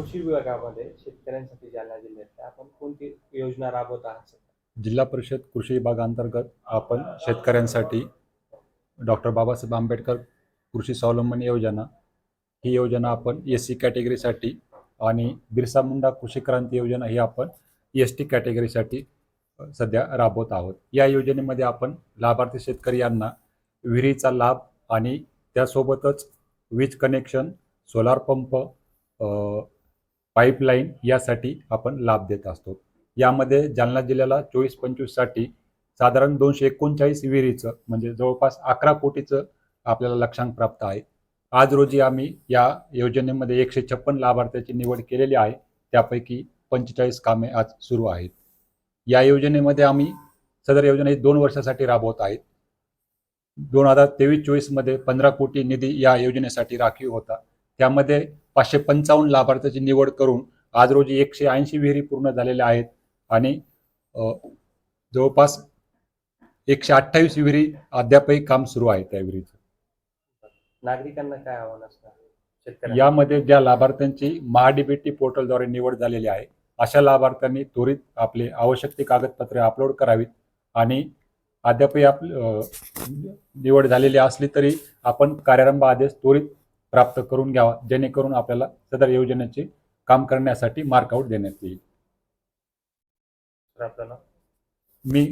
कृषी विभागामध्ये शेतकऱ्यांसाठी जालना जिल्ह्यातल्या आपण कोणती योजना राबवत आहात जिल्हा परिषद कृषी विभागांतर्गत आपण शेतकऱ्यांसाठी डॉक्टर बाबासाहेब आंबेडकर कृषी स्वावलंबन योजना ही योजना आपण एस सी कॅटेगरीसाठी आणि बिरसा मुंडा कृषी क्रांती योजना ही आपण एस टी कॅटेगरीसाठी सध्या राबवत आहोत. या योजनेमध्ये आपण लाभार्थी शेतकरी यांना विहिरीचा लाभ आणि त्यासोबतच वीज कनेक्शन सोलार पंप पाईपलाईन यासाठी आपण लाभ देत असतो. यामध्ये जालना जिल्ह्याला चोवीस पंचवीससाठी साधारण दोनशे एकोणचाळीस विहिरीचं म्हणजे जवळपास अकरा कोटीचं आपल्याला लक्षांक प्राप्त आहे. आज रोजी आम्ही या योजनेमध्ये एकशे छप्पन लाभार्थ्याची निवड केलेली आहे. त्यापैकी पंचेचाळीस कामे आज सुरू आहेत. या योजनेमध्ये आम्ही सदर योजना ही दोन वर्षासाठी राबवत आहेत. दोन हजार तेवीस चोवीसमध्ये पंधरा कोटी निधी या योजनेसाठी राखीव होता. त्यामध्ये पाचशे पंचावन्न लाभार्थ्याची निवड करून आज रोजी एकशे ऐंशी विहिरी पूर्ण झालेल्या आहेत. आणि जवळपास एकशे अठ्ठावीस विहिरी अद्यापही काम सुरू आहे त्या विहिरीचं. नागरिकांना काय आव्हान शेतकऱ्यांना? यामध्ये ज्या लाभार्थ्यांची महाडीबीटी पोर्टलद्वारे निवड झालेली आहे अशा लाभार्थ्यांनी त्वरित आपले आवश्यक ती कागदपत्रे अपलोड करावीत आणि अद्यापही आप निवड झालेली असली तरी आपण कार्यारंभ आदेश त्वरित प्राप्त करून घ्यावा जेणेकरून आपल्याला सदर योजनेचे काम करण्यासाठी मार्कआउट देण्यात येईल? मी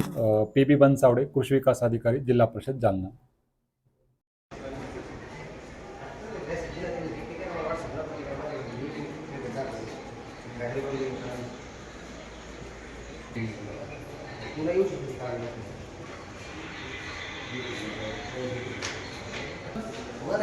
पी बी बनसावडे कृषी विकास अधिकारी जिल्हा परिषद जालना. वर